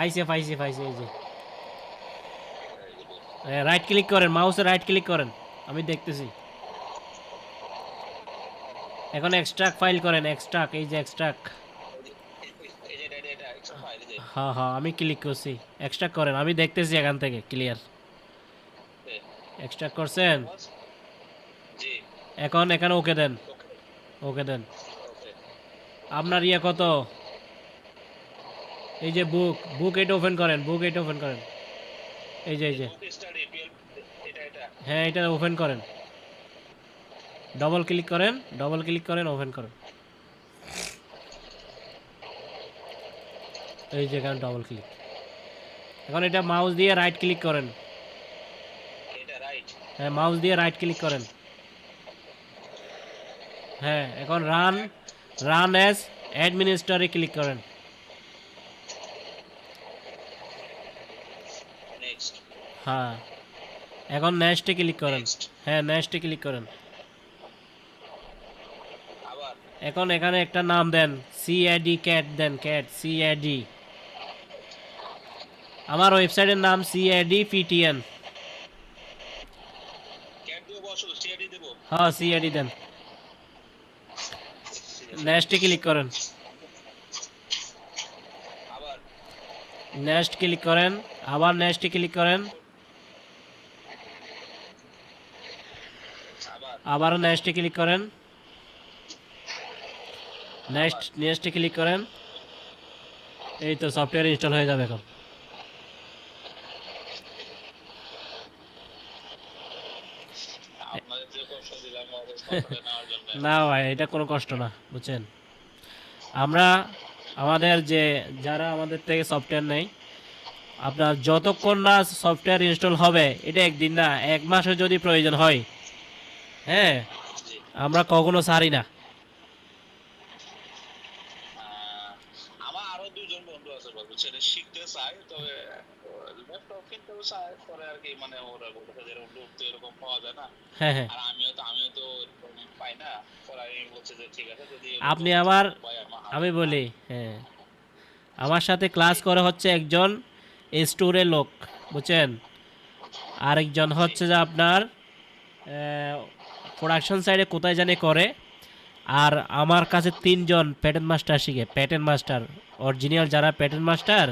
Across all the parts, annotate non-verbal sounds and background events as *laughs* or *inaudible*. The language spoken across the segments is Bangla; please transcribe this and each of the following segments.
আইসে পাইছে পাইছে এই যে। রাইট ক্লিক করেন মাউসে রাইট ক্লিক করেন আমি দেখতেছি। এখন এক্সট্রাক্ট ফাইল করেন এক্সট্রাক্ট এই যে যে হ্যাঁ হ্যাঁ আমি ক্লিক করছি। এক্সট্রাক্ট করেন আমি দেখতেছি এখান থেকে ক্লিয়ার এ, এক্সট্রাক্ট করছেন? এখন এখানে ওকে দেন ওকে দেন। আপনার ইয়ে কত? এই যে বুক বুক এটা ওপেন করেন বুক এটা ওপেন করেন। এই যে এই যে। হ্যাঁ এটা ওপেন করেন। ডবল ক্লিক করেন ডবল ক্লিক করেন ওপেন করেন। এই যে এখানে ডবল ক্লিক এখন এটা মাউস দিয়ে রাইট ক্লিক করেন। হ্যাঁ মাউস দিয়ে রাইট ক্লিক করেন। হ্যাঁ এখন রান রান অ্যাজ অ্যাডমিনিস্ট্রারে ক্লিক করেন নেক্সট হ্যাঁ। এখন নেক্সটে ক্লিক করেন. হ্যাঁ নেক্সটে ক্লিক করেন। এখন এখানে একটা নাম দেন সিআইডি ক্যাট দেন ক্যাট সিআইডি আমার ওয়েবসাইটের নাম সিআইডি পিটিএন হ্যাঁ সিআইডি দেন। নেক্সটে ক্লিক করেন। আবার। নেক্সট ক্লিক করেন। আবার নেক্সটে ক্লিক করেন আবার আবারও নেক্সটে ক্লিক করেন। নেক্সট নেক্সটে ক্লিক করেন। এই তো সফটওয়্যার ইনস্টল হয়ে যাবে এখন। *laughs* না ভাই এটা কোনো কষ্ট না বুঝছেন? আমরা আমাদের যে যারা আমাদের থেকে সফটওয়্যার নেই আপনার যতক্ষণ না সফটওয়্যার ইনস্টল হবে এটা একদিন না এক মাসও যদি প্রয়োজন হয় হ্যাঁ আমরা কখনো ছাড়ি না। আহ, আমার আরও দুজন বন্ধু আছে ছেলে শিখতে চায় তবে ল্যাপটপ কিনতেও চায় পরে আর কি মানে ওরা বলতে যেরকম লোক তো এরকম পাওয়া যায় না। হ্যাঁ হ্যাঁ। আর আমিও তো আমিও তো পাই না পরে আমি বলছি যে ঠিক আছে যদি আপনি আমার আমি বলি হ্যাঁ। আমার সাথে ক্লাস করে হচ্ছে একজন স্টোরের লোক বুঝছেন? আরেকজন হচ্ছে যে আপনার প্রোডাকশন সাইডে কোথায় জানি করে, আর আমার কাছে তিনজন প্যাটার্ন মাস্টার শিখে প্যাটার্ন মাস্টার অরিজিনাল যারা প্যাটার্ন মাস্টার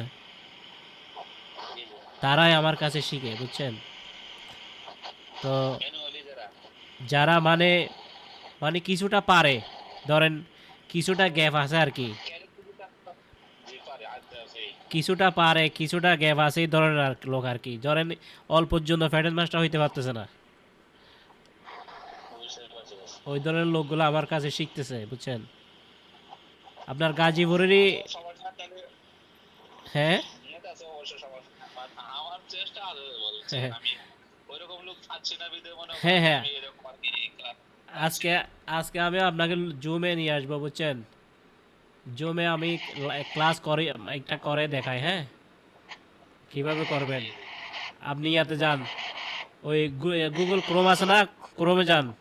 তারাই আমার কাছে শিখে, বুঝছেন? তো যারা মানে মানে কিছুটা পারে, ধরেন কিছুটা গ্যাপ আছে আর কি। কিছুটা পারে, কিছুটা গ্যাপ আছে আর লোক আর কি। ধরেন অল্পর জন্য ফ্যাটেন মাস্টার হইতে পারতেছে না। ওই ধরনের লোকগুলো আমার কাছে শিখতেছে বুঝছেন? আপনার গাজীপুরেরই হ্যাঁ? হ্যাঁ। হয়। হ্যাঁ, হ্যাঁ। আজকে আজকে আমি আপনাকে জুমে নিয়ে আসব বুঝছেন? জুমে আমি ক্লাস করে একটা করে দেখাই হ্যাঁ? কীভাবে করবেন? আপনি ইয়াতে যান। ওই গুগল ক্রোম আছে না ক্রোমে যান।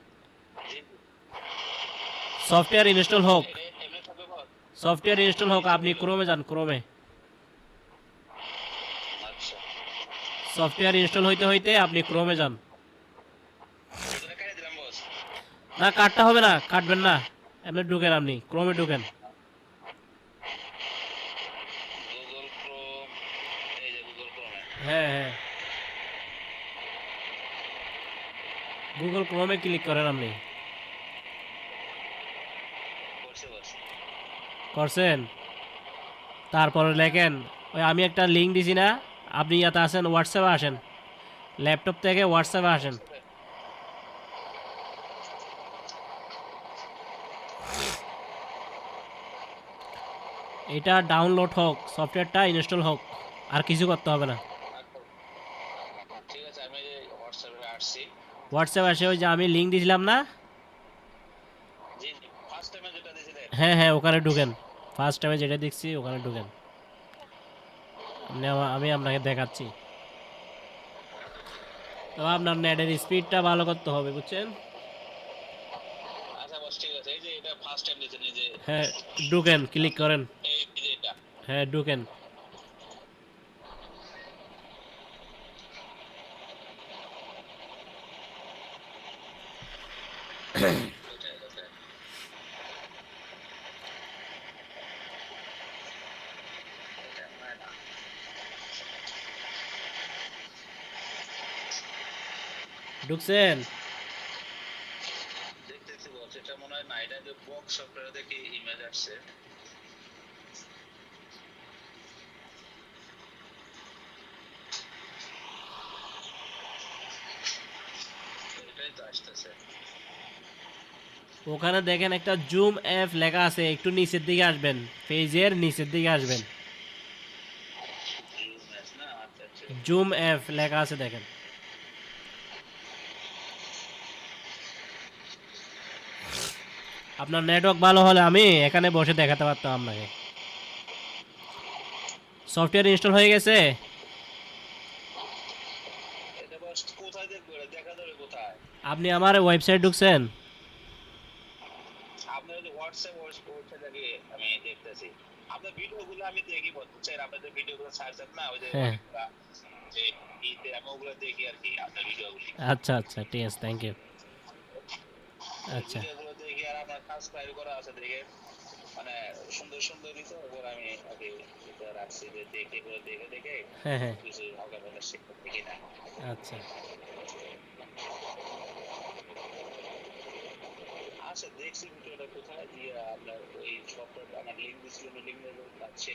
সফটওয়্যার ইনস্টল হোক? সফটওয়্যার ইনস্টল হোক, আপনি ক্রোমে যান ক্রোমে সফটওয়্যার ইনস্টল হইতে হইতে আপনি ক্রোমে যান। না কাটটা হবে না, কাটবেন না। এমনি ঢুকেন আপনি ক্রোমে ঢুকেন। হ্যাঁ হ্যাঁ। গুগল ক্রোমে ক্লিক করেন আপনি করছে বস করছেন? তারপরে লেখেন ওই আমি একটা লিঙ্ক দিছি না আপনি ইয়াতে আসেন হোয়াটসঅ্যাপে আসেন। ল্যাপটপ থেকে হোয়াটসঅ্যাপে আসেন। এটা ডাউনলোড হোক সফটওয়্যারটা ইনস্টল হোক আর কিছু করতে হবে না। হোয়াটসঅ্যাপে আসে ওই যে আমি লিঙ্ক দিয়েছিলাম না? হ্যাঁ হ্যাঁ ওখানে ঢুকেন। ফার্স্ট টাইমে যেটা দেখছি ওখানে ঢুকেন। আমি আপনাকে দেখাচ্ছি। তো আপনার নেটের স্পিডটা ভালো করতে হবে বুঝছেন? আচ্ছা হ্যাঁ ঢুকেন ক্লিক করেন। হ্যাঁ ঢুকেন ওটাই, ওটাই। ওটাই হয় না। ঢুকছেন দেখতেছি বলছে এটা মনে হয় না এটা যে বক্স সফটওয়্যার দেখে ইমেজ আসছে এটাই তো আসতেছে। ওখানে দেখেন একটা জুম অ্যাপ লেখা আছে একটু নিচের দিকে আসবেন। পেজের নিচের দিকে আসবেন। ইমেজ না? আচ্ছা আচ্ছা। জুম অ্যাপ লেখা আছে দেখেন। আপনার নেটওয়ার্ক ভালো হলে আমি এখানে বসে দেখাতে পারতাম আপনাকে। সফটওয়্যার ইনস্টল হয়ে গেছে? আপনি আমার ওয়েবসাইট ঢুকছেন? আচ্ছা আচ্ছা ঠিক আছে থ্যাংক ইউ আচ্ছা। ভিডিওগুলো কাজ ফাইল করা আছে দেখে। মানে সুন্দর সুন্দর দিতে ওগুলো আমি আগে ইতে রাখছি যে দেখে এগুলো দেখে দেখে হ্যাঁ হ্যাঁ। কিছু হালকা পাতলা শিখতে দেখি না। আচ্ছা। আচ্ছা দেখছি ভিডিওটা কোথায় দিয়ে আপনার ওই সফটওয়্যার আমার লিঙ্ক দিছিল লিঙ্ক দেবো পাচ্ছি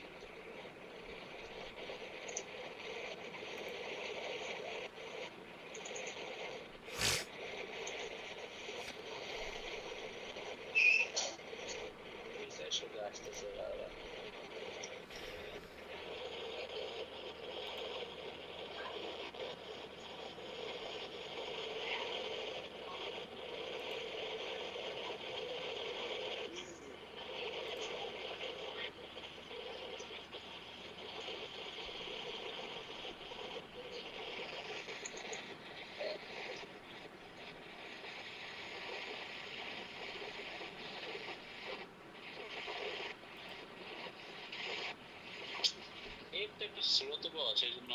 একটু স্লো তো বস এই জন্য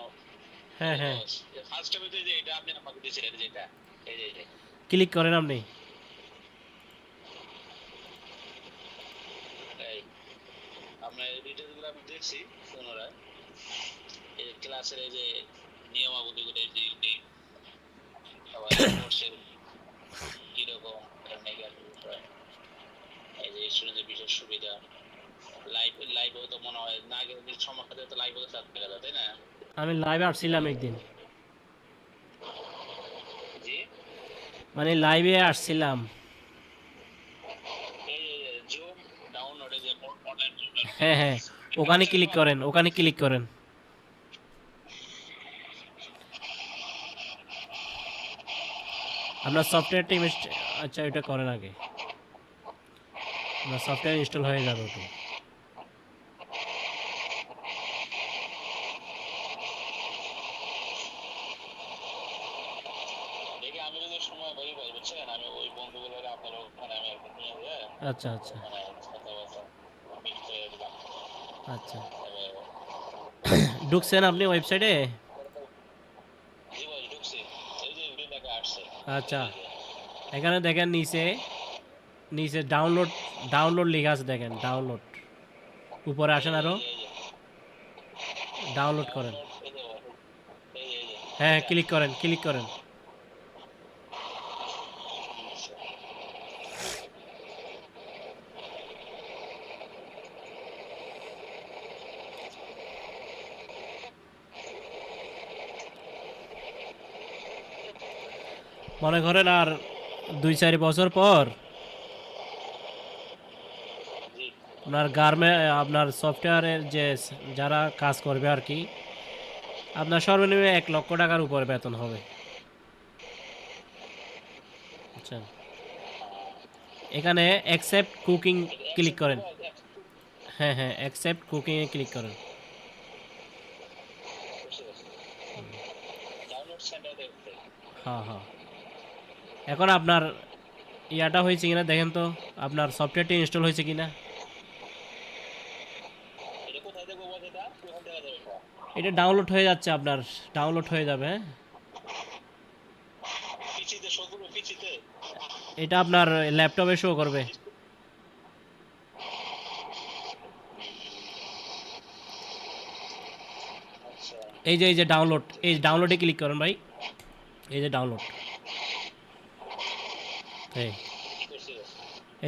হ্যাঁ। হ্যাঁ ফার্স্ট টাইমে যে এটা আপনি আমাকে দিয়েছিলেন যেটা এই যে এই ক্লিক করেন আপনি। এই আপনার ডিটেলসগুলো আমি দেখছি পুনরায়। এই ক্লাসের এই যে নিয়মাবলীগুলো এই যে এই আবার কোর্সের কীরকম। এই যে স্টুডেন্টের বিশেষ সুবিধা। লাইভ লাইভেও তো মনে হয়। না তো লাইভেও তো থাকতে গেল তাই না? আমি লাইভে আসছিলাম একদিন। জি? মানে লাইভে আসছিলাম। হ্যাঁ হ্যাঁ ওখানে ক্লিক করেন ওখানে ক্লিক করেন। আপনার সফটওয়্যারটি আচ্ছা এটা করেন আগে। আপনার সফটওয়্যার ইনস্টল হয়ে যাবে ওটা দেখি আমি যদি সময় পাই পাই বুঝছেন আমি ওই বন্ধুগুলোর আপনার ওখানে আমি একদিন নিয়ে যেয়ে আচ্ছা আচ্ছা। আচ্ছা। ঢুকছেন আপনি ওয়েবসাইটে আচ্ছা। এখানে দেখেন নিচে নিচে ডাউনলোড ডাউনলোড লেখা আছে দেখেন ডাউনলোড উপরে আসেন আরও। এই যে ডাউনলোড করেন। হ্যাঁ ক্লিক করেন ক্লিক করেন। মনে করেন আর দুই চার বছর পর আপনার গার্মে আপনার সফটওয়্যারের যে যারা কাজ করবে আর কি আপনার সর্বনিম্ন এক লক্ষ টাকার উপরে বেতন হবে। বুঝছেন এখানে অ্যাকসেপ্ট কুকিং ক্লিক করেন। হ্যাঁ হ্যাঁ অ্যাকসেপ্ট কুকিংয়ে ক্লিক করেন। হ্যাঁ হ্যাঁ। এখন আপনার ইয়াটা হয়েছে কিনা দেখেন তো, আপনার সফটওয়্যারটি ইনস্টল হয়েছে কিনা। এটা ডাউনলোড হয়ে যাচ্ছে আপনার ডাউনলোড হয়ে যাবে হ্যাঁ। এটা আপনার ল্যাপটপে শো করবে। এই যে এই যে ডাউনলোড এই ডাউনলোডে ক্লিক করেন ভাই। এই যে ডাউনলোড এই।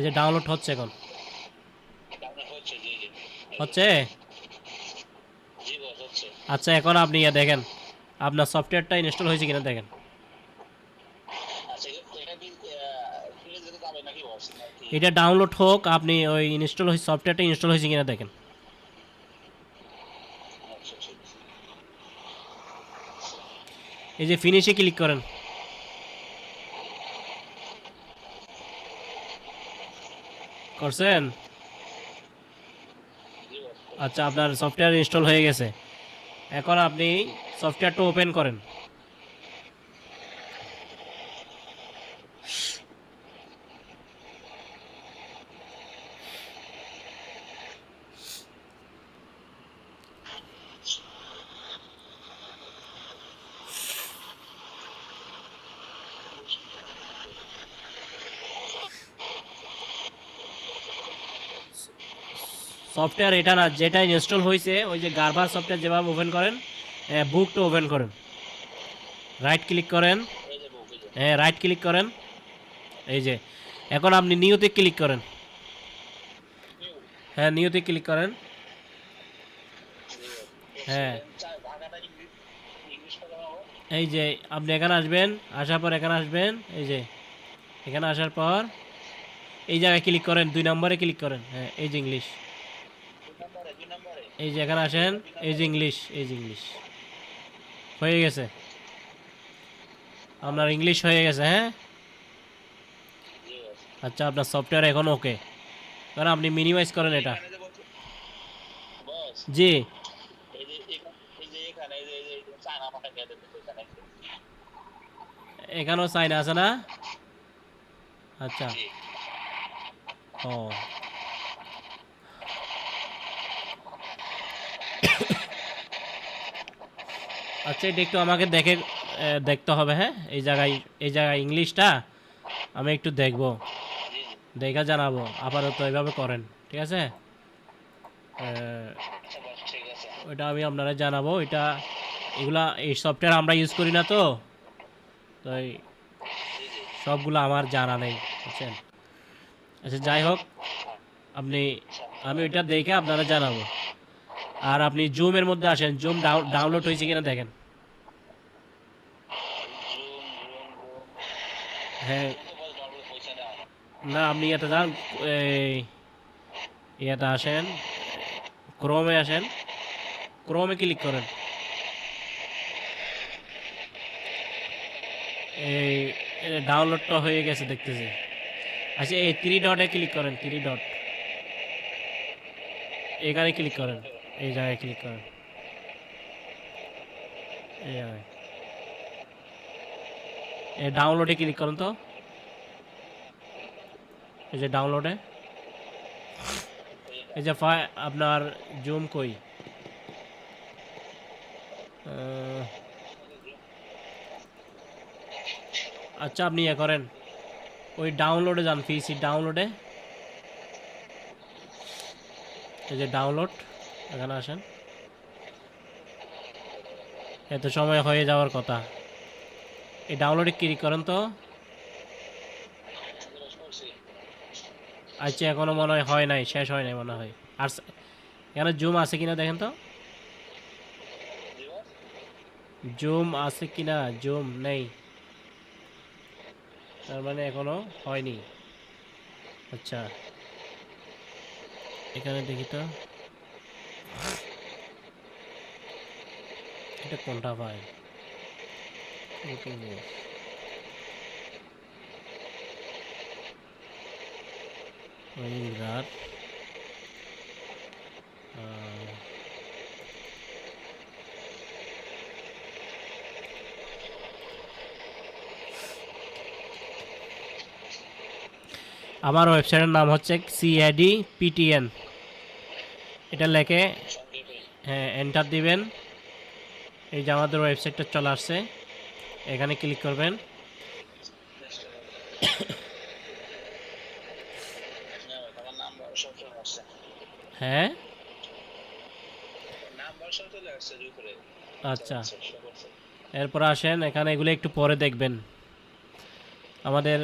যে ডাউনলোড হচ্ছে এখন। হচ্ছে? আচ্ছা এখন আপনি ইয়ে দেখেন, আপনার সফটওয়্যারটা ইনস্টল হয়েছে কিনা দেখেন। এটা ডাউনলোড হোক, আপনি ওই ইনস্টল হয়েছে সফটওয়্যারটা ইনস্টল হয়েছে কিনা দেখেন। এই যে ফিনিশে ক্লিক করেন। করছেন? আচ্ছা আপনার সফটওয়্যার ইনস্টল হয়ে গেছে। এখন আপনি সফটওয়্যারটা ওপেন করেন। সফটওয়্যার এটা না যেটা ইনস্টল হয়েছে ওই যে গার্বার সফটওয়্যার যেভাবে ওপেন করেন বুকটা ওপেন করেন। রাইট ক্লিক করেন। হ্যাঁ রাইট ক্লিক করেন। এই যে, এখন আপনি নিউতে ক্লিক করেন। হ্যাঁ নিউতে ক্লিক করেন। হ্যাঁ। এই যে, আপনি এখানে আসবেন, আসার পর এখানে আসবেন, এই যে, এখানে আসার পর এই জায়গায় ক্লিক করেন, দুই নম্বরে ক্লিক করেন। হ্যাঁ এই যে ইংলিশ দুই নম্বরে দুই নম্বরে এই যে এখানে আসেন, এই যে ইংলিশ এই যে ইংলিশ হয়ে গেছে। আপনার ইংলিশ হয়ে গেছে হ্যাঁ? আচ্ছা আপনার সফটওয়্যার এখন ওকে কারণ আপনি মিনিমাইজ করেন এটা। জি। এখানেও সাইন আছে না? আচ্ছা। ও। আচ্ছা এটা একটু আমাকে দেখে দেখতে হবে হ্যাঁ? এই জায়গায় এই জায়গায় ইংলিশটা আমি একটু দেখব। দেখা জানাব, আপাতত এভাবে করেন, ঠিক আছে? ওইটা আমি আপনারা জানাব, এটা এগুলা, এই সফটওয়্যার আমরা ইউজ করি না তো তো সবগুলো আমার জানা নেই, বুঝছেন? আচ্ছা যাই হোক, আপনি, আমি ওইটা দেখে আপনারা জানাব। আর আপনি জুমের মধ্যে আসেন। জুম ডাউনলোড হয়েছে কিনা দেখেন। হ্যাঁ। না, আপনি এটা যান। ইয়াতে আসেন। ক্রোমে আসেন। ক্রোমে ক্লিক করেন। এই ডাউনলোডটা হয়ে গেছে দেখতেছি। আচ্ছা এই থ্রি ডটে ক্লিক করেন থ্রি ডট এখানে ক্লিক করেন। এই জায়গায় ক্লিক করেন এই জায়গায় এই ডাউনলোডে ক্লিক করুন তো। এই যে ডাউনলোডে এই যে আপনার জুম কই? আচ্ছা আপনি ইয়ে করেন। ওই ডাউনলোডে যান পিসি ডাউনলোডে এই যে ডাউনলোড এখানে আসেন। এত সময় হয়ে যাওয়ার কথা। এই ডাউনলোডে ক্লিক করেন তো। আচ্ছা এখনও মনে হয় হয় নাই, শেষ হয় নাই মনে হয়। আর এখানে জুম আছে কিনা দেখেন তো। জুম আছে কিনা? জুম নেই। তার মানে এখনও হয়নি। আচ্ছা। এখানে দেখি তো। এটা কোনটা রাত। আমার ওয়েবসাইটের নাম হচ্ছে সিআইডি পিটিএন এটা লেখে হ্যাঁ এন্টার দিবেন। এই যে আমাদের ওয়েবসাইটটা চলে আসছে এখানে ক্লিক করবেন। হ্যাঁ? আচ্ছা। এরপর আসেন এখানে এগুলো একটু পরে দেখবেন। আমাদের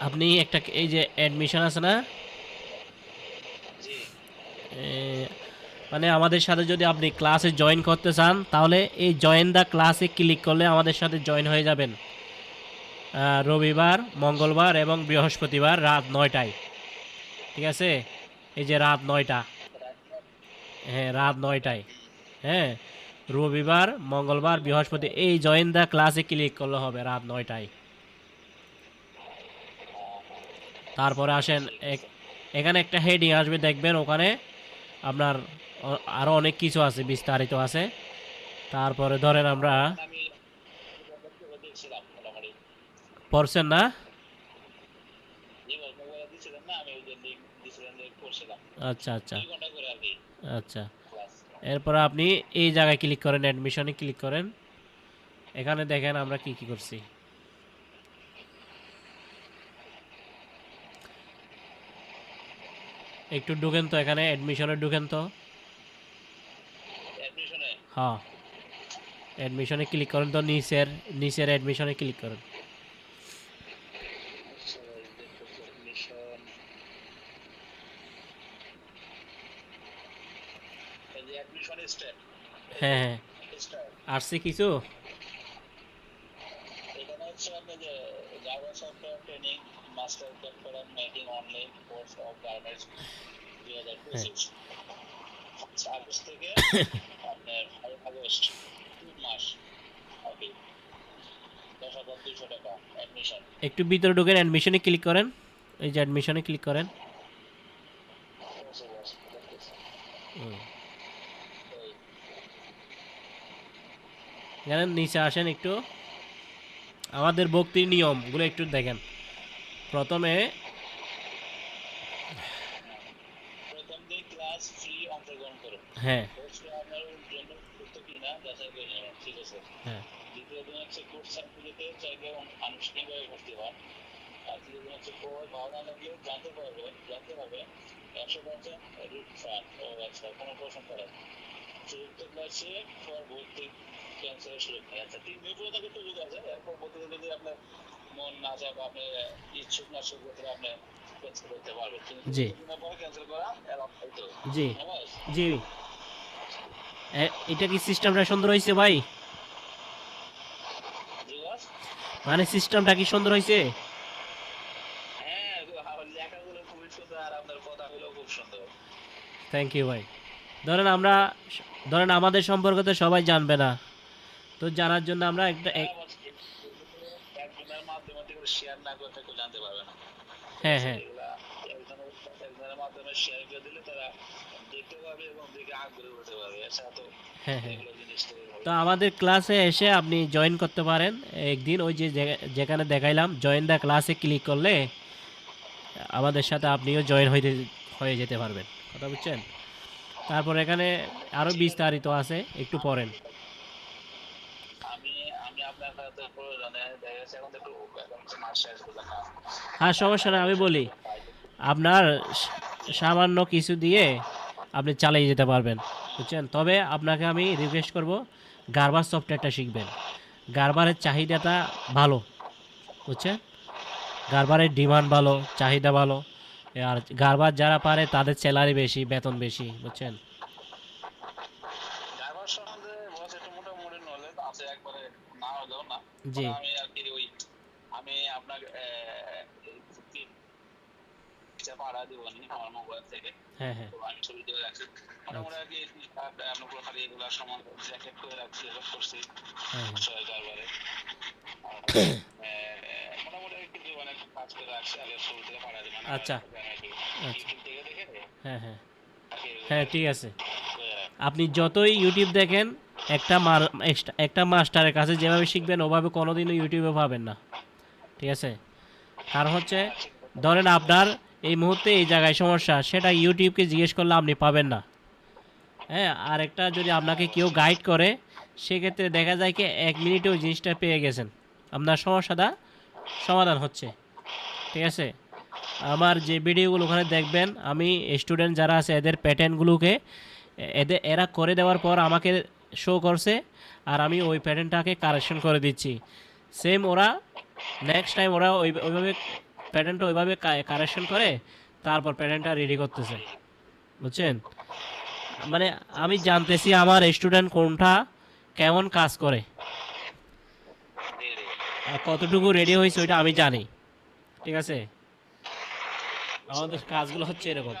আপনি একটা এই যে অ্যাডমিশন আছে না? মানে আমাদের সাথে যদি আপনি ক্লাসে জয়েন করতে চান, তাহলে এই জয়েন দ্য ক্লাসে ক্লিক করলে আমাদের সাথে জয়েন হয়ে যাবেন। রবিবার, মঙ্গলবার এবং বৃহস্পতিবার রাত নয়টায়। ঠিক আছে? এই যে রাত নয়টা। হ্যাঁ রাত নয়টায়। হ্যাঁ রবিবার, মঙ্গলবার, বৃহস্পতি, এই জয়েন দ্য ক্লাসে ক্লিক করলে হবে রাত নয়টায়। তারপরে আসেন এখানে একটা হেডিং আসবে, দেখবেন ওখানে আপনার অ- আরও অনেক কিছু আছে, বিস্তারিত আছে। তারপরে ধরেন আমরা পড়ছেন না? আচ্ছা আচ্ছা। আচ্ছা। এরপর আপনি এই জায়গায় ক্লিক করেন অ্যাডমিশনে ক্লিক করেন। এখানে দেখেন আমরা কি কি করছি। একটু ঢুকেন তো এখানে অ্যাডমিশনে ঢুকেন তো। হ্যাঁ অ্যাডমিশনে ক্লিক করেন তো নিচের নিচের অ্যাডমিশনে ক্লিক করেন হ্যাঁ হ্যাঁ আসছে কিছু master online course of garments দুই হাজার পঁচিশ আগস্ট থেকে আপনার ফাইভ আগস্ট তিন মাস ওকে দশ হাজার টাকা অ্যাডমিশন একটু ভিতরে ঢুকেন অ্যাডমিশনে ক্লিক করেন। এই যে অ্যাডমিশনে ক্লিক করেন। এখানে নিচে আসেন একটু। আমাদের ভক্তির নিয়মগুলো একটু দেখেন। প্রথম প্রশ্ন করেন চতুর্থ ক্লাসে পর ভর্তি ক্যান্সেলের সুযোগ নেই আচ্ছা তিন দিন সুযোগ আছে যদি আপনার মন না চায় বা আপনি ইচ্ছুক না সেক্ষেত্রে আপনি ক্যান্সেল করতে পারবেন কিন্তু ক্যান্সেল করা এলাও হয়তো জি। হ্যাঁ জি। এটা কি সিস্টেমটা সুন্দর হয়েছে ভাই? মানে সিস্টেমটা কি সুন্দর হয়েছে হ্যাঁ থ্যাংক ইউ ভাই। ধরেন আমরা, ধরেন আমাদের সম্পর্কে তো সবাই জানবে না। তো জানার জন্য আমরা একটা হ্যাঁ হ্যাঁ। হ্যাঁ হ্যাঁ। তো আমাদের ক্লাসে এসে আপনি জয়েন করতে পারেন। একদিন ওই যে যেখানে দেখাইলাম জয়েন দ্য ক্লাসে ক্লিক করলে আমাদের সাথে আপনিও জয়েন হইতে হয়ে যেতে পারবেন। কথা বুঝছেন? তারপর এখানে আরও বিস্তারিত আছে, একটু পড়েন। হ্যাঁ সমস্যা না আমি বলি। আপনার সামান্য কিছু দিয়ে আপনি চালিয়ে যেতে পারবেন বুঝছেন? তবে আপনাকে আমি রিকোয়েস্ট করব গারবার সফটওয়্যারটা শিখবেন। গারবারের চাহিদাটা ভালো বুঝছেন? গারবারের ডিমান্ড ভালো চাহিদা ভালো আর গারবার যারা পারে তাদের স্যালারি বেশি বেতন বেশি বুঝছেন? ড্রাইভার সম্বন্ধে বস একটু মোটামুটি নলেজ আছে একবারে না হলেও না জি। আমি আর কি ওই আমি আপনাকে পাড়া দিব নি আমার মোবাইল থেকে। হ্যাঁ হ্যাঁ। তো আমি ছবি দিয়ে রাখছি। মোটামুটি আর কি পুরো খালি এগুলো সম্বন্ধে জ্যাকেট করে রাখছি এসব করছি। হ্যাঁ ছয় কারবারে মোটামুটি কিছু অনেক কাজ করে রাখছি আগে ছবি থেকে দিব আচ্ছা। আচ্ছা। হ্যাঁ হ্যাঁ। হ্যাঁ ঠিক আছে। আপনি যতই ইউটিউব দেখেন একটা একটা মাস্টারের কাছে যেভাবে শিখবেন ওভাবে কোনোদিনও ইউটিউবে পাবেন না। ঠিক আছে? কারণ হচ্ছে ধরেন আপনার এই মুহূর্তে এই জায়গায় সমস্যা, সেটা ইউটিউবকে জিজ্ঞেস করলে আপনি পাবেন না। হ্যাঁ আর একটা যদি আপনাকে কেউ গাইড করে, সেক্ষেত্রে দেখা যায় কি এক মিনিটেও জিনিসটা পেয়ে গেছেন। আপনার সমস্যাটা সমাধান হচ্ছে। ঠিক আছে? আমার যে ভিডিওগুলো ওখানে দেখবেন, আমি স্টুডেন্ট যারা আছে, এদের প্যাটার্নগুলোকে এদের এরা করে দেওয়ার পর আমাকে শো করছে, আর আমি ওই প্যাটার্নটাকে কারেকশন করে দিচ্ছি। সেম ওরা নেক্সট টাইম ওরা ওই, ওইভাবে প্যাটার্নটা ওইভাবে কারেকশন করে, তারপর প্যাটার্নটা রেডি করতেছে। বুঝছেন? মানে আমি জানতেছি আমার স্টুডেন্ট কোনটা কেমন কাজ করে। কতটুকু রেডি হয়েছে ওইটা আমি জানি। ঠিক আছে? আমাদের কাজগুলো হচ্ছে এরকম।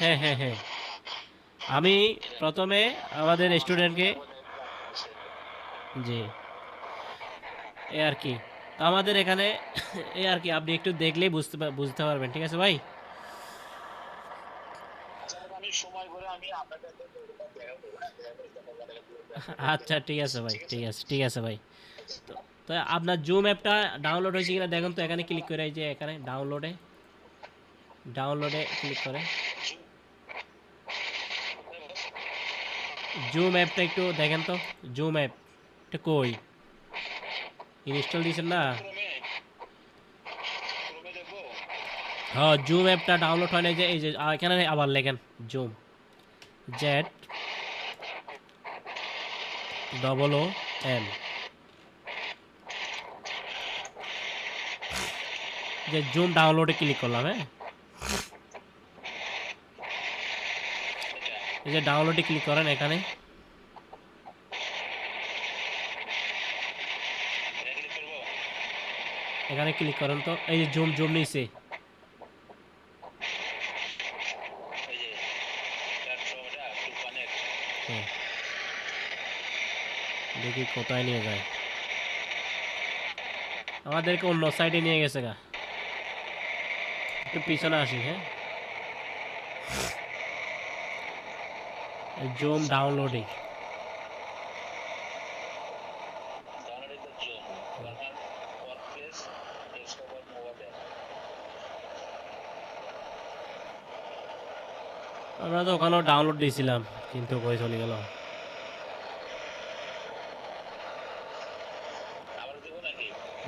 হ্যাঁ হ্যাঁ হ্যাঁ। আমি প্রথমে আমাদের স্টুডেন্টকে জি। এ আর কি। তো আমাদের এখানে এ আর কি আপনি একটু দেখলেই বুঝতে বুঝতে পারবেন ঠিক আছে ভাই? আচ্ছা, ঠিক আছে ভাই ঠিক আছে ঠিক আছে ভাই। তো আপনার জুম অ্যাপটা ডাউনলোড হয়েছে কিনা দেখুন তো এখানে ক্লিক করে যে এখানে ডাউনলোডে ডাউনলোডে ক্লিক করে। জুম অ্যাপটা একটু দেখেন তো, জুম অ্যাপ, এটা কই? ইনস্টল দিয়েছেন না? হ্যাঁ জুম অ্যাপটা ডাউনলোড হয় না যে, এই যে এখানে আবার লেখেন, zoom. Z double O M যে জুম ডাউনলোডে ক্লিক করলাম হ্যাঁ? এই যে ডাউনলোডে ক্লিক করেন এখানে। এটা ক্লিক করব এখানে ক্লিক করেন তো। এই যে জুম জুম নিচে এই যে প্ল্যাটফর্মটা টু কানেক্ট হুম। দেখি কোথায় নিয়ে যায়। আমাদেরকে অন্য সাইডে নিয়ে গেছে গা। একটু পিছনে আসি হ্যাঁ। Zoom downloading. আমরা তো ওখানেও ডাউনলোড দিয়েছিলাম, কিন্তু কই চলে গেল।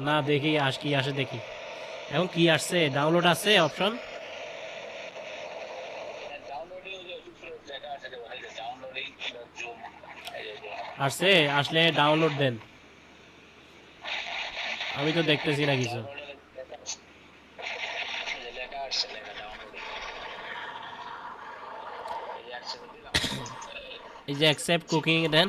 না, দেখি, আস, কি আসে দেখি। এখন কি আসছে? ডাউনলোড আছে অপশন ডাউনলোডিং যে উপরে লেখা আছে দেখো এই যে ডাউনলোডিং দ্য জুম এই যে এই যে আসছে আসলে ডাউনলোড দেন। আমি তো দেখতেছি না কিছু। এই যে অ্যাকসেপ্ট কুকিং দেন।